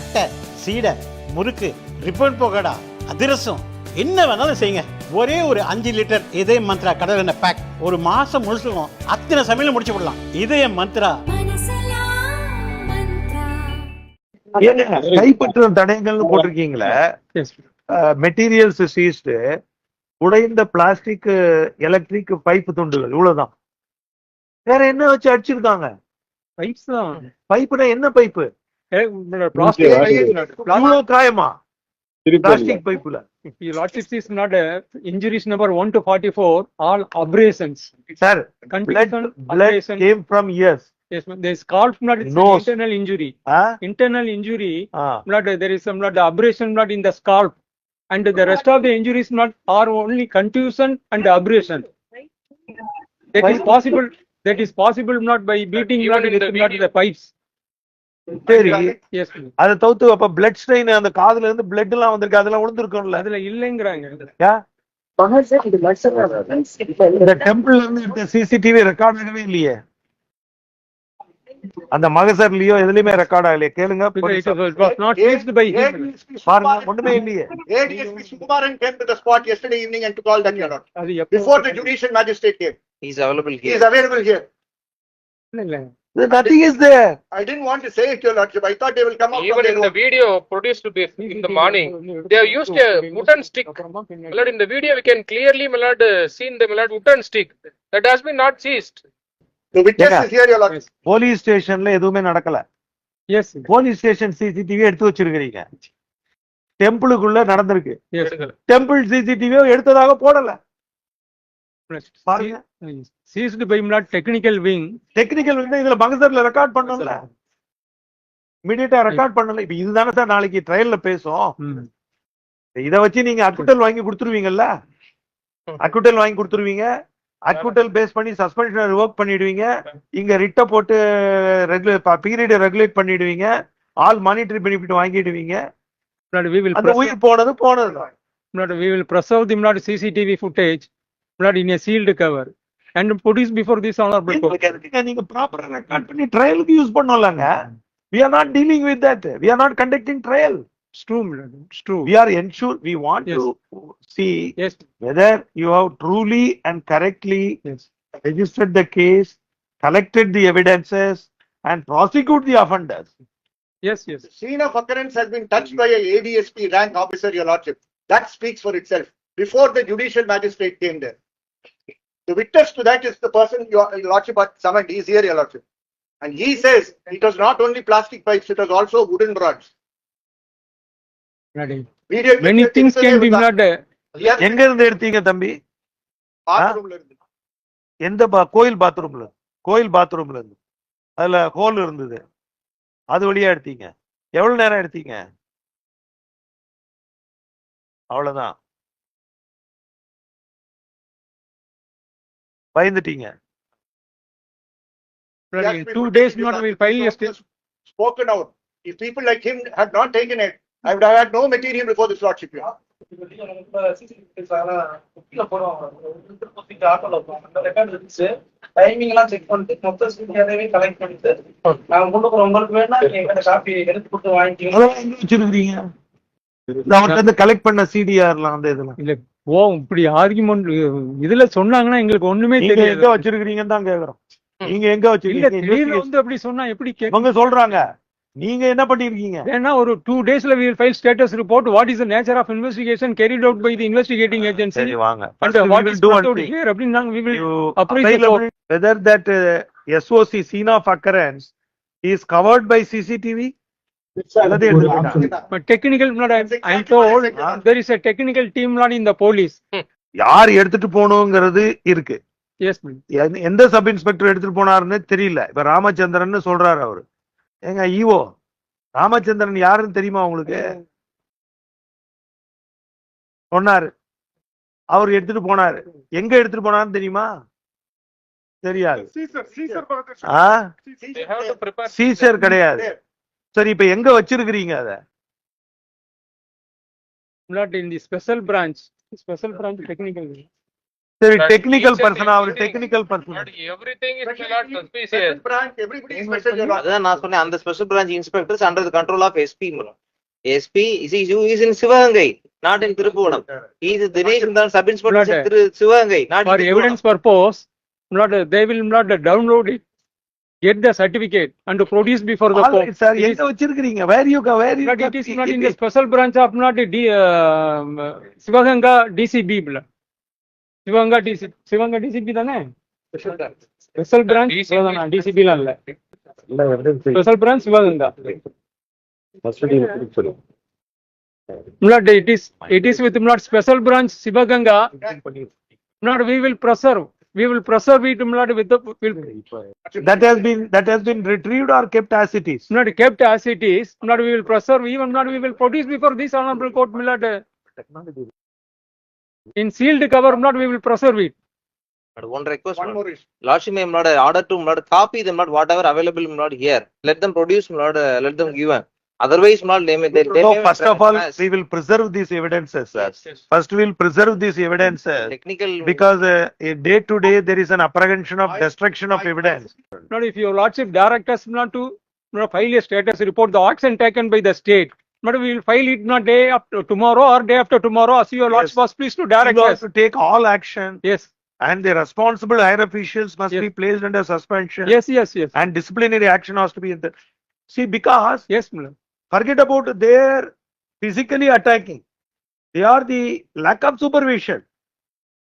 தட்டை சீடை முறுக்கு ரிப்பன் போகடா அதிரசம் என்ன வேணாலும் செய்யுங்க. ஒரே ஒரு அஞ்சு லிட்டர் இதய மந்த்ரா கடல் எண்ணெய் பேக் ஒரு மாசம் முழுசுக்கும் அத்தனை சமையலும் முடிச்சு விடலாம். இதய மந்த்ரா. கைப்பற்றும் தடயங்கள்னு போட்டிருக்கீங்களே. மெட்டீரியல்ஸ் சீஸ்டு உடைந்த பிளாஸ்டிக் எலக்ட்ரிக் பைப் துண்டுகள் இவ்வளவுதான். வேற என்ன வச்சு அடிச்சிருக்காங்க? Pipes தான். பைப்புனா என்ன பைப்பு Eh, காயமா plastic பைப்புல Your lordship is not uh, injuries number one to forty-four, all abrasions. Sir blood Contusion, blood abrasion. came from ears Yes, ma'am. there is scalp blood, it's an Nose. internal injury. Ah? Internal injury, ah. blood, there is some blood abrasion blood in the scalp. And the rest of the injuries not are only contusion and abrasion. That is possible, that is possible not by beating blood with not the pipes. சரி. அதை தவிர்த்து அப்ப blood strain அந்த காதுல இருந்து blood எல்லாம் வந்திருக்கு அதெல்லாம் விழுந்திருக்கும்ல அதுல இல்லைங்கிறாங்க யா? இந்த டெம்பிள்ல இருந்து சிசிடிவி ரெக்கார்ட் ஆகவே இல்லையே அந்த மகசர்லயோ எதுலயுமே ரெக்கார்ட் ஆகலையே கேளுங்க. பாருங்க ஒண்ணுமே இல்லையே came to the spot yesterday evening and took all that here out. அது எப்போ- Before the judicial magistrate came. He's available He here. is available here. இல்ல, nothing is there I didn't want to say it, your lordship. I thought they will come up from Even their in the own. video produced be- in the morning, they have used a wooden stick. My lord, in the video, we can clearly, my lord, uh, seen the my lord, wooden stick that has been not seized. The witness Yeah. is here, your lordship. Police ஸ்டேஷன்ல எதுவுமே நடக்கல Yes, police station CCTV எடுத்து வச்சிருக்கீங்க டெம்பிளுக்குள்ள நடந்திருக்கு yes. Temple சிசிடிவியோ எடுத்ததாக போடல பாருங்க. Seized by not technical wing. Technical வந்து இதுல மகசர்ல ரெக்கார்ட் பண்ணல இமிடியேட்டா ரெக்கார்ட் பண்ணல. இப்ப இதுதானே சார் நாளைக்கு ட்ரையல்ல பேசும். இத வச்சு நீங்க அக்குட்டல் வாங்கி கொடுத்துருவீங்கல்ல? அக்குட்டல் வாங்கி கொடுத்துருவீங்க. அக்குட்டல் பேஸ் பண்ணி சஸ்பென்ஷன் ரிவோக் பண்ணிடுவீங்க. இங்க ரிட்ட போட்டு ரெகுலேட் பீரியட் ரெகுலேட் பண்ணிடுவீங்க. ஆல் மானிட்டரி பெனிஃபிட் வாங்கிடுவீங்க. அந்த உயிர் போனது போனது. Not we will preserve the not CCTV footage, not in a sealed cover and produce before this honorable court. எங்களுக்கு எதுக்குங்க நீங்க ப்ராப்பரா ரெக்கார்ட் பண்ணி ட்ரையலுக்கு யூஸ் பண்ணலாங்க we are not dealing with that we are not conducting trial It's true, my lord. It's true. we are ensure we want Yes. to see Yes, whether you have truly and correctly yes. registered the case, collected the evidences, and prosecute the offenders. Yes, yes. The scene of occurrence has been touched by a ADSP rank officer, your lordship. That speaks for itself. Before the judicial magistrate came there. The witness to that is the person your your lordship had summoned. He is here, your lordship. And he says it was not only plastic pipes, it was also wooden rods. Video Many things can be not, uh, எங்க இருந்து எடுத்தீங்க தம்பி bathroom ல இருந்து. எந்த கோயில் பாத்ரூம்ல கோயில் பாத்ரூம்ல இருந்து அதுல ஹோல் இருந்தது அது வழியா எடுத்தீங்க எவ்வளவு நேரம் எடுத்தீங்க அவ்வளவுதான் பயந்துட்டீங்க two days not file. Spoken out. If people like him had not taken it, I would have had no material before this lordship. here. Timing எல்லாம் செக் பண்ணிட்டு மொத்த சிடியாவே கலெக்ட் பண்ணிட்டு நாங்க கொடுக்குறோம் உங்களுக்கு வேணா எங்க காப்பி எடுத்து கொடுத்து வாங்கிக்கலாம் அதெல்லாம் எங்க வச்சிருக்கீங்க இந்த அவர்கிட்ட இருந்து கலெக்ட் பண்ண சிடிஆர்லாம் அந்த இதெல்லாம் இல்ல ஓ இப்படி ஆர்குமெண்ட் இதுல சொன்னாங்கன்னா எங்களுக்கு ஒண்ணுமே நீங்க எங்க தெரியாது வச்சிருக்கீங்கன்னு தான் கேக்குறோம் நீங்க எங்க வச்சிருக்கீங்க வந்து அப்படி சொன்னா எப்படி இவங்க சொல்றாங்க நீங்க என்ன பண்ணிருக்கீங்க வேணா ஒரு டூ டேஸ்ல file status report what is the nature of investigation carried out by the investigating agency சரி வாங்க brought one out thing. here அப்படின்னு நாங்க will You appraise the available whether that uh, SOC scene of occurrence team not in the police யார் எடுத்துட்டு போகணுங்கிறது இருக்கு. எந்த- sub inspector எடுத்துட்டு போனாருன்னு தெரியல. இப்ப ராமச்சந்திரன் சொல்றாரு அவரு. ஏங்க ஈவோ ராமச்சந்திரன் யாருன்னு தெரியுமா உங்களுக்கு? சொன்னாரு. அவர் எடுத்துட்டு போனாரு. எங்க எடுத்துட்டு போனாருன்னு தெரியுமா? தெரியாது. சீசர் கிடையாது. சரி இப்ப எங்க வச்சிருக்கிறீங்க அத not in the special branch special branch technical சரி technical person our technical person. Special branch, everybody is special, your lordship. அதான் நான் சொன்னேன் அந்த special branch inspectors under the control of SP SP is is in Sivaganga not in Thiruppuvanam இது தினேஷ் இருந்தாலும் sub inspector Thiru Sivaganga not For evidence purpose, not, they will not download it, get the certificate and produce before the court. Sir It is- எங்க வச்சிருக்கீங்க where you where you But it is not in the special branch of not D, um, Sivaganga DCB. blood. Sivaganga DC, Sivaganga DCB தானே? Special branch, DCB. Sivaganga, DCB ல இல்ல. Branch Sivaganga. Not, it is, it is with not special branch Sivaganga, not we will preserve, we will preserve it not with the will. That has been that has been retrieved or kept as it is. Not kept as it is. Not we will preserve. Even not we will produce before this honorable court millet. In sealed cover, not we will preserve it. But one request, one more issue. Lordship, I am not order to not copy them, not whatever available, not here. Let them produce, not let them give otherwise not they they, they no, may first of all we will preserve these evidences sir. Yes, yes. first we'll preserve these evidences technical because uh, day to day there is an apprehension of I, destruction of I, evidence. not if your lordship direct us not to not file a status report the action taken by the state but we will file it not day after tomorrow or day after tomorrow as your lordship yes. was pleased to direct you us. to take all action. Yes. And the responsible higher officials must yes. be placed under suspension. Yes yes yes. And disciplinary action has to be in the see because yes madam forget about their physically attacking. They are the lack of supervision.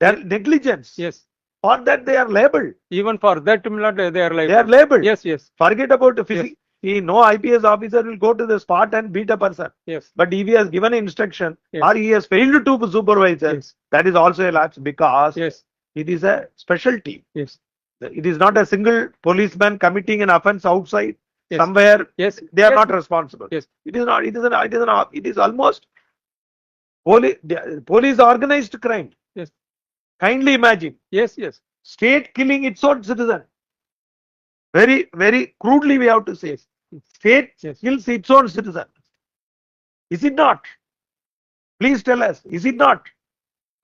Their negligence. yes. For that they are labeled. Even for that, they are like. They are labeled. Yes, yes, Forget about the physic. See, no IPS officer will go to the spot and beat a person. yes, But if he has given instruction Yes. or he has failed to supervise, yes, that is also a lapse because yes, it is a special team. yes, It is not a single policeman committing an offense outside Yes. somewhere. yes. They are yes, not responsible. Yes. It is not, it is an, it is an, it is almost police, police organized crime. Yes. Kindly imagine, Yes, yes, state killing its own citizen. Very, very crudely we have to say, state Yes. kills its own citizen. Is it not? Please tell us, is it not?